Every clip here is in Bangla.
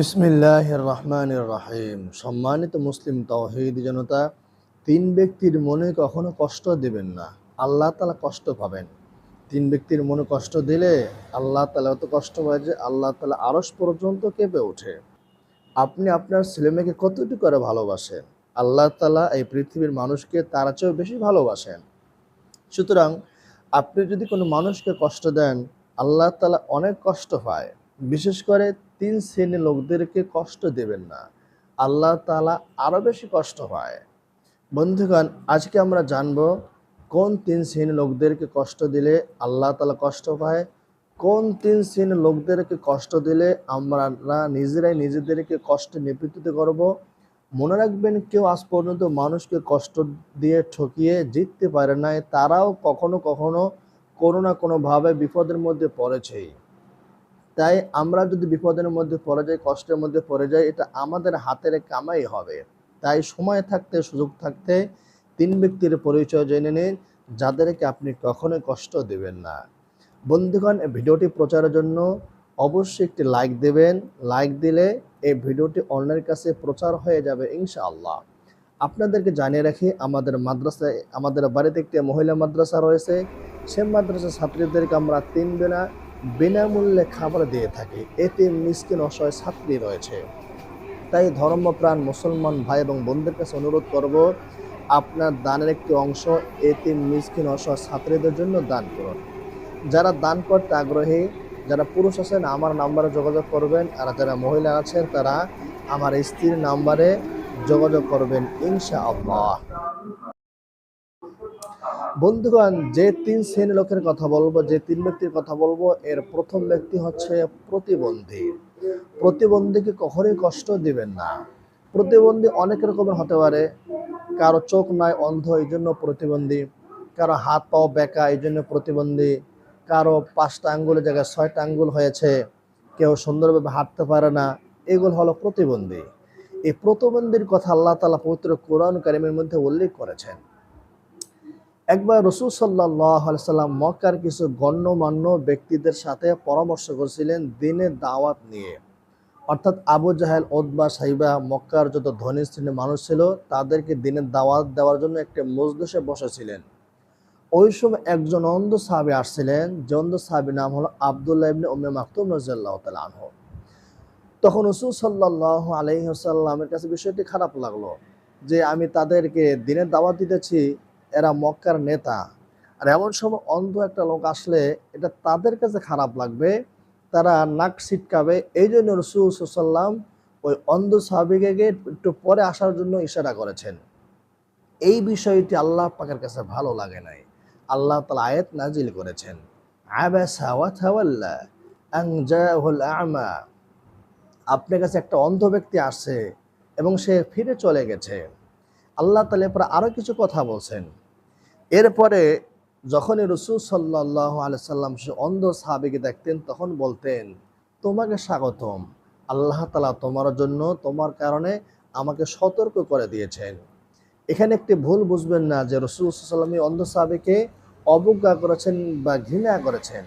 বিসমিল্লাহ রহমান রাহিম সম্মানিত মুসলিম তৌহিদ জনতা, তিন ব্যক্তির মনে কখনো কষ্ট দেবেন না, আল্লাহ তালা কষ্ট পাবেন। তিন ব্যক্তির মনে কষ্ট দিলে আল্লাহ তালা এত কষ্ট পায় যে আল্লাহ তালা আরস পর্যন্ত কেঁপে ওঠে। আপনি আপনার ছেলেমেয়েকে কতটুকু করে ভালোবাসেন? আল্লাহ তালা এই পৃথিবীর মানুষকে তার চেয়েও বেশি ভালোবাসেন। সুতরাং আপনি যদি কোনো মানুষকে কষ্ট দেন, আল্লাহ তালা অনেক কষ্ট পায়। বিশেষ করে তিন শ্রেণির লোকদেরকে কষ্ট দেবেন না। আল্লাহ তালা আরও বেশি কষ্ট পায়। বন্ধুগণ, আজকে আমরা জানব কোন তিন শ্রেণির লোকদেরকে কষ্ট দিলে আল্লাহ তালা কষ্ট পায়, কোন তিন শ্রেণির লোকদেরকে কষ্ট দিলে আমরা নিজেরাই নিজেদেরকে কষ্টে নিপীড়িত করব। মনে রাখবেন, কেউ আজ পর্যন্ত মানুষকে কষ্ট দিয়ে ঠকিয়ে জিততে পারে নাই, তারাও কখনো কখনো কোনো না কোনোভাবে বিপদের মধ্যে পড়েছেই। তাই আমরা যদি বিপদের মধ্যে পড়ে যাই, কষ্টের মধ্যে পড়ে যাই, এটা আমাদের হাতের কামাই হবে। তাই সময় থাকতে, সুযোগ থাকতে তিন ব্যক্তির পরিচয় জেনে নিন, যাদেরকে আপনি কখনোই কষ্ট দেবেন না। বন্ধুগণ ভিডিওটি প্রচারের জন্য অবশ্যই একটি লাইক দেবেন। লাইক দিলে এই ভিডিওটি অন্যের কাছে প্রচার হয়ে যাবে, ইনশাআল্লাহ। আপনাদেরকে জানিয়ে রাখি, আমাদের মাদ্রাসায়, আমাদের বাড়িতে একটি মহিলা মাদ্রাসা রয়েছে। সে মাদ্রাসা ছাত্রীদেরকে আমরা তিন বেলা বিনামূল্যে খাবার দিয়ে থাকে। এতে মিসকিন অসহায় ছাত্রী রয়েছে। তাই ধর্মপ্রাণ মুসলমান ভাই এবং বোনদের কাছে অনুরোধ করব, আপনার দানের একটি অংশ এতে মিসকিন অসহায় ছাত্রীদের জন্য দান করুন। যারা দান করতে আগ্রহী, যারা পুরুষ আছেন, আমার নাম্বারে যোগাযোগ করবেন। আর যারা মহিলা আছেন, তারা আমার স্ত্রীর নাম্বারে যোগাযোগ করবেন ইনশা আল্লাহ বন্ধুগণ, যে তিন শ্রেণির লোকের কথা বলব, যে তিন ব্যক্তির কথা বলব, এর প্রথম ব্যক্তি হচ্ছে প্রতিবন্ধী। প্রতিবন্ধীকে কখনোই কষ্ট দিবেন না। প্রতিবন্ধী অনেক রকমের হতে পারে। কারও চোখ নয় অন্ধ, এই জন্য প্রতিবন্ধী। কারও হাত পাও বেকা, এই জন্য প্রতিবন্ধী। কারও পাঁচটা আঙ্গুলের জায়গায় ছয়টা আঙ্গুল হয়েছে, কেউ সুন্দরভাবে হাঁটতে পারে না, এগুলো হলো প্রতিবন্ধী। এই প্রতিবন্ধীর কথা আল্লাহ তালা পবিত্র কোরআন কারিমের মধ্যে উল্লেখ করেছেন। একবার রসুল সাল্লাহ সাল্লাম মক্কার কিছু গণ্যমান্য ব্যক্তিদের সাথে পরামর্শ করেছিলেন দিনের দাওয়াত নিয়ে। অর্থাৎ আবু জাহেল ওদবা সাইবা মক্কার যত ধনী শ্রেণির মানুষ ছিল, তাদেরকে দিনের দাওয়াত দেওয়ার জন্য একটি মজলিসে বসেছিলেন। ওই সময় একজন অন্ধ সাহাবি আসছিলেন, যে অন্ধ সাহাবি নাম হলো আবদুল্লাহ ইবনে উম্মে মাকতুম রাজিয়াল্লাহ তাআলা আনহু। তখন রসুল সাল্লাহ আলহিহাসাল্লামের কাছে বিষয়টি খারাপ লাগল, যে আমি তাদেরকে দিনের দাওয়াত দিতেছি এরা মক্কার নেতা। আর এমন সময় অন্ধ একটা লোক আসলে এটা তাদের কাছে খারাপ লাগবে, তারা নাক ছিটকাবে। এই জন্য রসুলাম ওই অন্ধ সাহাবিকে একটু পরে আসার জন্য ইশারা করেছেন। এই বিষয়টি আল্লাহ পাকের কাছে ভালো লাগে নাই। আল্লাহ তালা আয়াত নাজিল করেছেন আপনার কাছে একটা অন্ধ ব্যক্তি আসছে এবং সে ফিরে চলে গেছে। আল্লাহ তালা এরপর আরও কিছু কথা বলছেন। এরপরে যখনই রসুল সাল্লাহ আলসালাম সে অন্ধ সাহাবিকে দেখতেন, তখন বলতেন, তোমাকে স্বাগতম। আল্লাহ তালা তোমার জন্য, তোমার কারণে আমাকে সতর্ক করে দিয়েছেন। এখানে একটি ভুল বুঝবেন না যে রসুল সাল্লাম অন্ধ সাহাবিকে অবজ্ঞা করেছেন বা ঘৃণা করেছেন।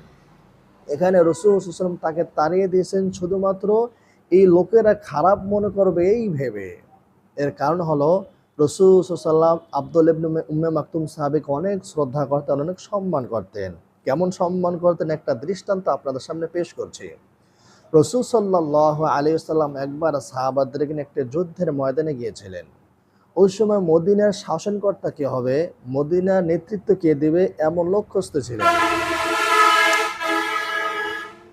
এখানে রসুল সাল্লাম তাকে তাড়িয়ে দিয়েছেন, শুধুমাত্র এই লোকেরা খারাপ মনে করবে এই ভেবে। এর কারণ হলো রসুসাল্লাম আব্দুল ইবনে উম্মে মাকতুম সাহাবিকে অনেক শ্রদ্ধা করতেন, অনেক সম্মান করতেন। কেমন সম্মান করতেন? একটা দৃষ্টান্ত আপনাদের সামনে পেশ করছি। রসুল সাল্লাহ আলী সাল্লাম একবার সাহাবাদদেরকে একটা যুদ্ধের ময়দানে গিয়েছিলেন। ওই সময় মদিনার শাসনকর্তা কে হবে? মদিনার নেতৃত্ব কে দেবে? এমন লোক খুঁজতেছিলেন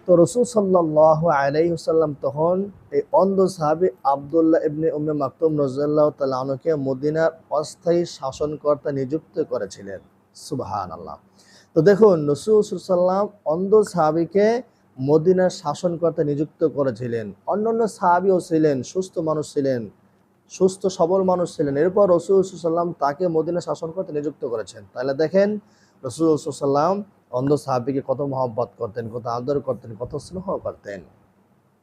তো রসুল সাল্লাহ আলাইসাল্লাম তখন এই অন্ধ সাহাবি আবদুল্লাহ ইবনে উম্মে মাকতুম রজাল্লাহ তালকে মদিনার অস্থায়ী শাসনকর্তা নিযুক্ত করেছিলেন। সুবাহান আল্লাহ তো দেখুন, রসুল সাল্লাম অন্ধ সাহাবিকে মদিনার শাসনকর্তা নিযুক্ত করেছিলেন। অন্যান্য সাহাবিও ছিলেন, সুস্থ মানুষ ছিলেন, সুস্থ, সবল মানুষ ছিলেন। এরপর রসুল সাল্লাম তাকে মদিনা শাসনকর্তা নিযুক্ত করেছেন। তাহলে দেখেন, রসুল সাল্লাম অন্ধ সাহাবিকে কত মহব্বত করতেন, কত আদর করতেন, কত স্নেহ করতেন।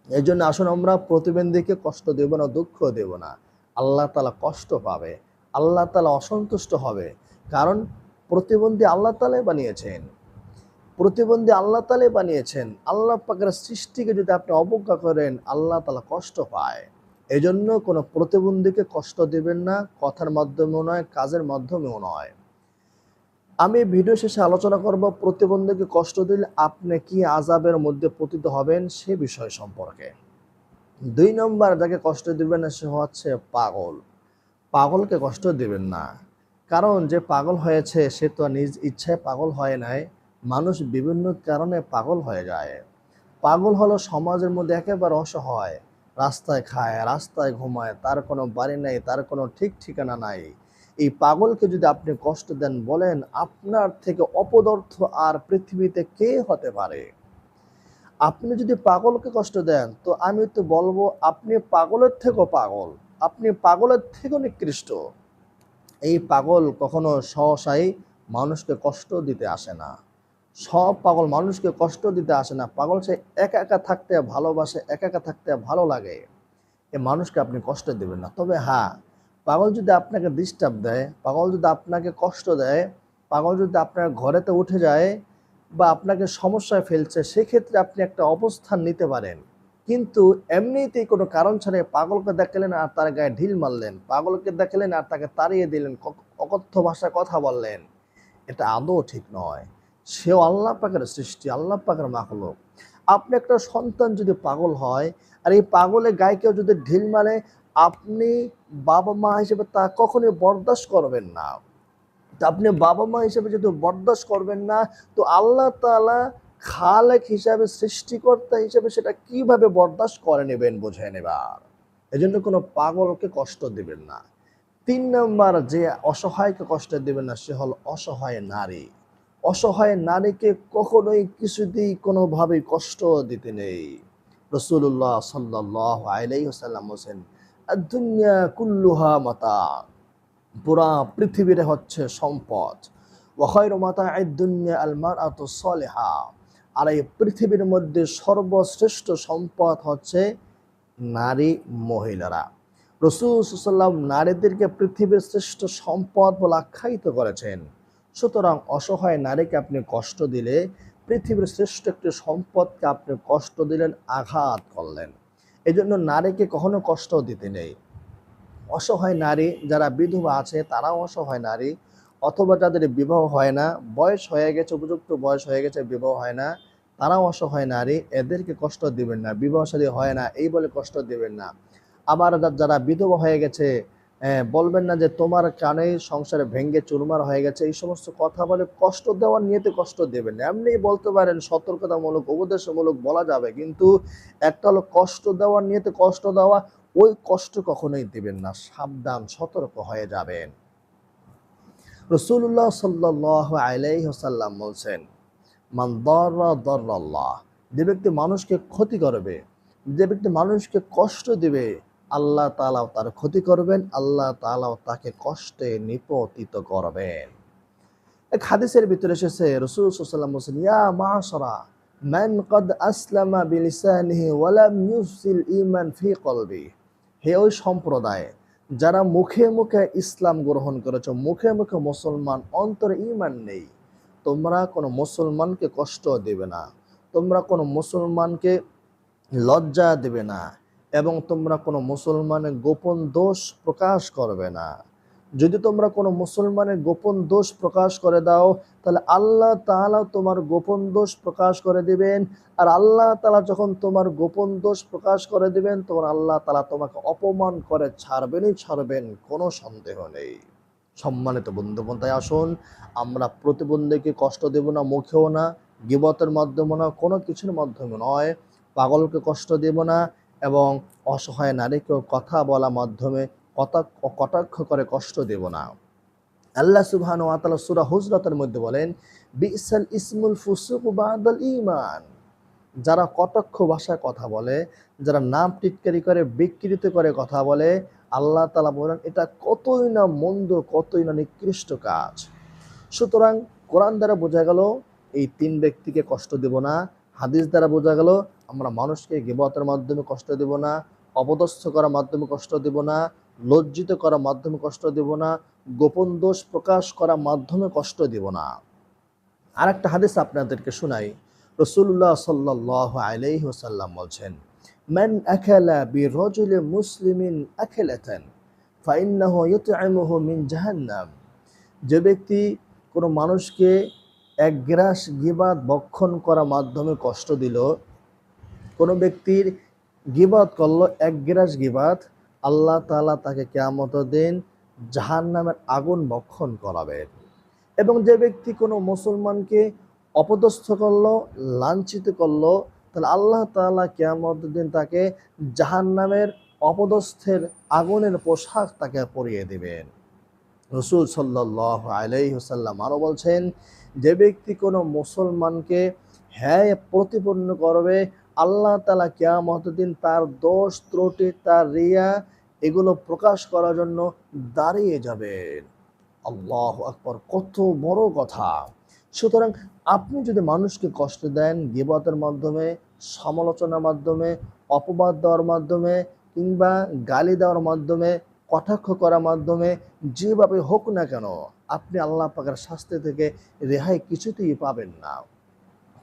এই জন্য আসুন আমরা প্রতিবন্ধীকে কষ্ট দেব না, দুঃখ দেব না। আল্লাহ তালা কষ্ট পাবে, আল্লাহ তালা অসন্তুষ্ট হবে। কারণ প্রতিবন্ধী আল্লাহ তালাই বানিয়েছেন। প্রতিবন্ধী আল্লাহ তালে বানিয়েছেন। আল্লাহ পাকের সৃষ্টিকে যদি আপনি অবজ্ঞা করেন, আল্লাহ তালা কষ্ট পায়। এজন্য কোনো প্রতিবন্ধীকে কষ্ট দেবেন না, কথার মাধ্যমেও নয়, কাজের মাধ্যমেও নয়। আমি ভিডিও শেষে আলোচনা করব প্রতিবন্ধীকে কষ্ট দিলে আপনি কি আজাবের মধ্যে পতিত হবেন সে বিষয় সম্পর্কে। দুই নম্বর, যাকে কষ্ট দিবেন সে হচ্ছে পাগল। পাগলকে কষ্ট দিবেন না। কারণ যে পাগল হয়েছে, সে তো নিজ ইচ্ছায় পাগল হয় নাই। মানুষ বিভিন্ন কারণে পাগল হয়ে যায়। পাগল হলো সমাজের মধ্যে একেবারে অসহায় রাস্তায় খায়, রাস্তায় ঘুমায়, তার কোনো বাড়ি নেই, তার কোনো ঠিক ঠিকানা নাই। এই পাগলকে যদি আপনি কষ্ট দেন বলেন, আপনার থেকে অপদার্থ আর পৃথিবীতে কে হতে পারে? আপনি যদি পাগলকে কষ্ট দেন, তো আমি তো বলব আপনি পাগলের থেকেও পাগল। আপনি পাগলের থেকেও নিকৃষ্ট। এই পাগল কখনো সহসাই মানুষকে কষ্ট দিতে আসে না। সব পাগল মানুষকে কষ্ট দিতে আসে না। পাগল সে একা একা থাকতে ভালোবাসে, একা একা থাকতে ভালো লাগে। এ মানুষকে আপনি কষ্ট দেবেন না। তবে হ্যাঁ পাগল যদি আপনাকে ডিস্টার্ব দেয়, পাগল যদি আপনাকে কষ্ট দেয়, পাগল যদি আপনার ঘরেতে উঠে যায় বা আপনাকে সমস্যায় ফেলছে, সেক্ষেত্রে আপনি একটা অবস্থান নিতে পারেন। কিন্তু এমনিতেই কোনো কারণ ছাড়াই পাগলকে দেখালেন আর তার গায়ে ঢিল মারলেন। পাগলকে দেখালেন আর তাকে তাড়িয়ে দিলেন অকথ্য ভাষায় কথা বললেন। এটা আদৌ ঠিক নয়। সেও আল্লাহ পাকের সৃষ্টি, আল্লাহ পাকের মাখলুক। আপনি একটা সন্তান যদি পাগল হয়, আর এই পাগলের গায়ে কেউ যদি ঢিল মারে আপনি বাবা মা হিসেবে তা কখনোই বরদাস্ত করবেন না। আপনি বাবা মা হিসেবে যদি বরদাস্ত করবেন না, তো আল্লাহ তাআলা খালেক হিসাবে, সৃষ্টিকর্তা হিসাবে সেটা কীভাবে বরদাস্ত করে নেবেন বুঝে নেবার এজন্য কোনো পাগলকে কষ্ট দিবেন না। তিন নম্বর, যে অসহায়কে কষ্ট দিবেন না, সে হল অসহায় নারী। অসহায় নারীকে কখনোই কিছুতেই কোনোভাবেই কষ্ট দিতে নেই। রসুল্লাহ সাল্লাহ আলাইসাল্লাম হোসেন দুনিয়া কুল্লুহা মাতা। পুরা পৃথিবীর হচ্ছে সম্পদ। ওয়াখাইর মাতা দুনিয়া আলমার আত সলেহা। আর এই পৃথিবীর মধ্যে সর্বশ্রেষ্ঠ সম্পদ হচ্ছে নারী, মহিলারা। রসুল সাল্লাম নারীদেরকে পৃথিবীর শ্রেষ্ঠ সম্পদ বলে আখ্যায়িত করেছেন। সুতরাং অসহায় নারীকে আপনি কষ্ট দিলে পৃথিবীর শ্রেষ্ঠ একটি সম্পদকে আপনি কষ্ট দিলেন, আঘাত করলেন। এজন্য নারীকে কখনো কষ্ট দিতে নেই। অসহায় নারী যারা বিধবা আছে, তারাও অসহায় নারী। অথবা যাদের বিবাহ হয় না, বয়স হয়ে গেছে, উপযুক্ত বয়স হয়ে গেছে, বিবাহ হয় না, তারাও অসহায় নারী, এদেরকে কষ্ট দিবেন না। বিবাহ সাদী হয় না, এই বলে কষ্ট দিবেন না। আবার যারা বিধবা হয়ে গেছে বলবেন না যে তোমার কানে সংসারে ভেঙ্গে চুরমার হয়ে গেছে, এই সমস্ত কথা বলে কষ্ট দেওয়ার নিয়েতে কষ্ট দেবেন এমনি বলতে পারেন, সতর্কতামূলক, উপদেশমূলক বলা যাবে, কিন্তু একটা হলো কষ্ট দেওয়ার নিয়েতে কষ্ট দেওয়া, ওই কষ্ট কখনোই দেবেন না, সাবধান, সতর্ক হয়ে যাবেন। রসুল্লাহ সাল্লাহ আলাইসাল্লাম বলছেন, মান দর্রা দর্রাল্লাহ যে ব্যক্তি মানুষকে ক্ষতি করবে, যে ব্যক্তি মানুষকে কষ্ট দিবে আল্লাহ তালাও তার ক্ষতি করবেন, আল্লাহ তালাও তাকে কষ্টে নিপতিত করবেন। এক হাদিসের ভিতরে এসেছে, রসুল সাল্লাম বলছেন, ইয়া মাশরা মান কদ আসলামা বিলিসানিহি ওয়ালাম ঈমান ফি কলবি। হে ওই সম্প্রদায়, যারা মুখে মুখে ইসলাম গ্রহণ করেছ, মুখে মুখে মুসলমান অন্তরে ইমান নেই, তোমরা কোনো মুসলমানকে কষ্ট দেবে না, তোমরা কোনো মুসলমানকে লজ্জা দেবে না। এবং তোমরা কোনো মুসলমানের গোপন দোষ প্রকাশ করবে না। যদি তোমরা কোনো মুসলমানের গোপন দোষ প্রকাশ করে দাও, তাহলে আল্লাহ তাআলা তোমার গোপন দোষ প্রকাশ করে দিবেন। আর আল্লাহ তালা যখন তোমার গোপন দোষ প্রকাশ করে দিবেন তোমার আল্লাহ তালা তোমাকে অপমান করে ছাড়বেনই ছাড়বেন, কোনো সন্দেহ নেই। সম্মানিত বন্ধু তাই আসুন, আমরা প্রতিবন্ধীকে কষ্ট দেব না, মুখেও না, গিবতের মাধ্যমে না, কোনো কিছুর মাধ্যমে নয়। পাগলকে কষ্ট দেব না এবং অসহায় নারীকেও কথা বলা মাধ্যমে কটাক্ষ করে কষ্ট দেব না। আল্লাহ সুবহান ওয়া তাআলা সূরা হুজরাতের মধ্যে বলেন, বিসাল ইসমুল ফুসুক বাদাল ঈমান। যারা কটাক্ষ ভাষায় কথা বলে, যারা নাম টিটকারি করে, বিকৃত করে কথা বলে, আল্লাহ তাআলা বলেন, এটা কতই না মন্দ, কতই না নিকৃষ্ট কাজ। সুতরাং কোরআন দ্বারা বোঝা গেল, এই তিন ব্যক্তিকে কষ্ট দেব না, হাদিস দ্বারা বোঝা গেল আমরা মানুষকে গিবতের মাধ্যমে কষ্ট দেব না, অপদস্থ করার মাধ্যমে কষ্ট দেব না, লজ্জিত করার মাধ্যমে কষ্ট দেব না, গোপন দোষ প্রকাশ করার মাধ্যমে কষ্ট দেব না। আর একটা হাদিস আপনাদেরকে শোনাই। রসুল্লাহ সাল্লাহ আলাইহি ওসাল্লাম বলছেন, মান আকালা বি রজুল মুসলিমিন আকেলাতেন ফাইন্নাহু ইউতআমুহু মিন জাহান্নাম। যে ব্যক্তি কোনো মানুষকে এক গ্রাস গিবাদ বক্ষণ করার মাধ্যমে কষ্ট দিল কোনো ব্যক্তির গিবাদ করল, এক গ্রাস গিবাদ আল্লাহ তাআলা তাকে কেয়ামত দিন জাহান্নামের আগুন বক্ষণ করাবেন। এবং যে ব্যক্তি কোনো মুসলমানকে অপদস্থ করল, লাঞ্ছিত করল, তাহলে আল্লাহ তাআলা কেয়ামত দিন তাকে জাহান্নামের অপদস্থের আগুনের পোশাক তাকে পরিয়ে দিবেন। রসুল সাল্লাহ আলাইসাল্লাম আরও বলছেন, যে ব্যক্তি কোনো মুসলমানকে হ্যাঁ প্রতিপন্ন করবে আল্লাহ তালা কেয়ামত দিন তার দোষ ত্রুটি, তার রিয়া, এগুলো প্রকাশ করার জন্য দাঁড়িয়ে যাবেন। আল্লাহ আকবর, কত বড় কথা। সুতরাং আপনি যদি মানুষকে কষ্ট দেন, গিবতের মাধ্যমে, সমালোচনার মাধ্যমে, অপবাদ দেওয়ার মাধ্যমে, কিংবা গালি দেওয়ার মাধ্যমে, কটাক্ষ করার মাধ্যমে, যেভাবে হোক না কেন, আপনি আল্লাহ পাকের শাস্তি থেকে রেহাই কিছুতেই পাবেন না।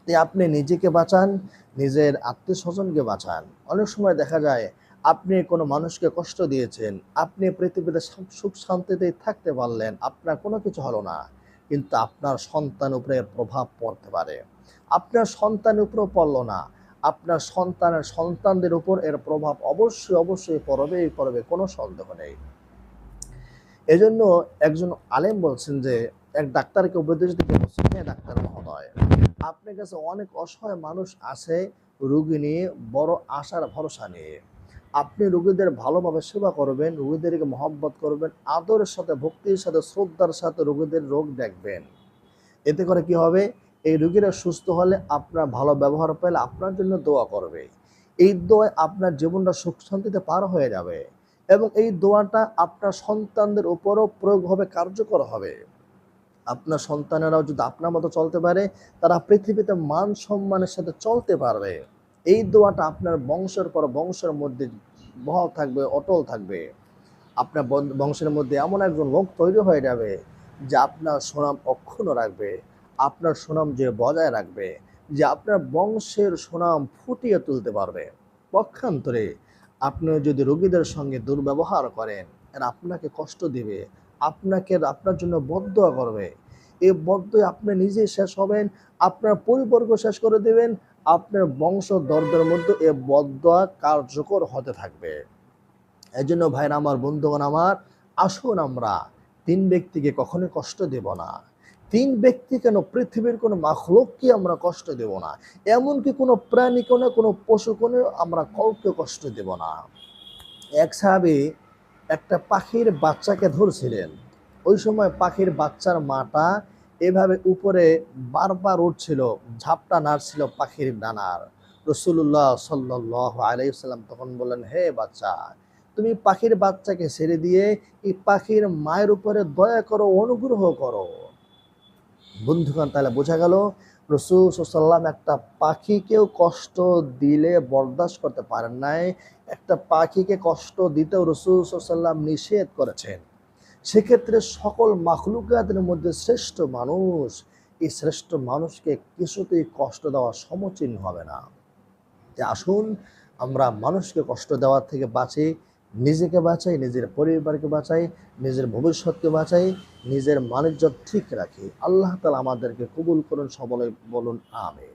তাই আপনি নিজেকে বাঁচান, নিজের আত্মীয় স্বজনকে বাঁচান। অনেক সময় দেখা যায়, আপনি কোনো মানুষকে কষ্ট দিয়েছেন, আপনি পৃথিবীতে সুখ শান্তিতে থাকতে পারলেন, আপনার কোনো কিছু হলো না। কিন্তু আপনার সন্তান উপরে প্রভাব পড়তে পারে। আপনার সন্তানের উপরেও পড়ল না। আপনার সন্তানের সন্তানদের উপর এর প্রভাব অবশ্যই অবশ্যই পড়বেই পড়বে, কোনো সন্দেহ নেই। এজন্য একজন আলেম বলছেন যে, এক ডাক্তারকে উপদেশ দিতে বলছেন ডাক্তার মহোদয়। আপনার কাছে অনেক অসহায় মানুষ আছে, রুগী নিয়ে বড় আশার ভরসা নিয়ে। আপনি রুগীদের ভালোভাবে সেবা করবেন, রুগীদেরকে মহব্বত করবেন, আদরের সাথে, ভক্তির সাথে, শ্রদ্ধার সাথে রুগীদের রোগ দেখবেন। এতে করে কি হবে? এই রুগীরা সুস্থ হলে আপনার ভালো ব্যবহার পেলে আপনার জন্য দোয়া করবে। এই দোয়ায় আপনার জীবনটা সুখ শান্তিতে পার হয়ে যাবে এবং এই দোয়াটা আপনার সন্তানদের উপরও প্রয়োগ হবে, কার্যকর হবে। আপনার সন্তানেরাও যদি আপনার মতো চলতে পারে, তারা পৃথিবীতে মান সম্মানের সাথে চলতে পারবে। এই দোয়াটা আপনার বংশের পর বংশের মধ্যে বহাল থাকবে, অটল থাকবে। আপনার বংশের মধ্যে এমন একজন লোক তৈরি হয়ে যাবে যে আপনার সুনাম অক্ষুণ্ণ রাখবে, আপনার সুনাম যে বজায় রাখবে, যে আপনার বংশের সুনাম ফুটিয়ে তুলতে পারবে। পক্ষান্তরে আপনি যদি রোগীদের সঙ্গে দুর্ব্যবহার করেন, এরা আপনাকে কষ্ট দিবে আপনাকে আপনার জন্য বদয়া করবে। এই বদয় আপনি নিজে শেষ হবেন, আপনার পরিবর্গ শেষ করে দেবেন, আপনার বংশ দর্দের মধ্যে এ বদয়া কার্যকর হতে থাকবে। এই জন্য ভাইরা আমার, বন্ধুগণ আমার, আসুন আমরা তিন ব্যক্তিকে কখনোই কষ্ট দেব না। তিন ব্যক্তি কেন পৃথিবীর কোনো মাখলুককে আমরা কষ্ট দেব না? এমনকি কোনো প্রাণী কোনো কোনো পশু কোনো আমরা কাউকে কষ্ট দেব না। এক সাহাবি একটা পাখির বাচ্চাকে ধরছিলেন। ওই সময় পাখির বাচ্চার মাটা এভাবে উপরে বারবার উঠছিল, ঝাপটা নাড়ছিল পাখির ডানার। রসুল্লাহ সাল্লাহ আলাইসাল্লাম তখন বললেন, হে বাচ্চা, তুমি পাখির বাচ্চাকে ছেড়ে দিয়ে এই পাখির মায়ের উপরে দয়া করো, অনুগ্রহ করো। বন্ধুগণ, তাহলে বোঝা গেল রসুল সাল্লাম একটা পাখিকেও কষ্ট দিলে বরদাস্ত করতে পারেন নাই। একটা পাখিকে কষ্ট দিতেও রসুল সাল্লাম নিষেধ করেছেন। সেক্ষেত্রে সকল মাখলুকাতের মধ্যে শ্রেষ্ঠ মানুষ, এই শ্রেষ্ঠ মানুষকে কিছুতেই কষ্ট দেওয়া সমচীন হবে না। আসুন, আমরা মানুষকে কষ্ট দেওয়ার থেকে বাঁচি। নিজেকে বাঁচাই, নিজের পরিবারকে বাঁচাই, নিজের ভবিষ্যৎকে বাঁচাই, নিজের মানিজ্য ঠিক রাখি। আল্লাহ তালা আমাদেরকে কবুল করুন সবলে বলুন, আমিন।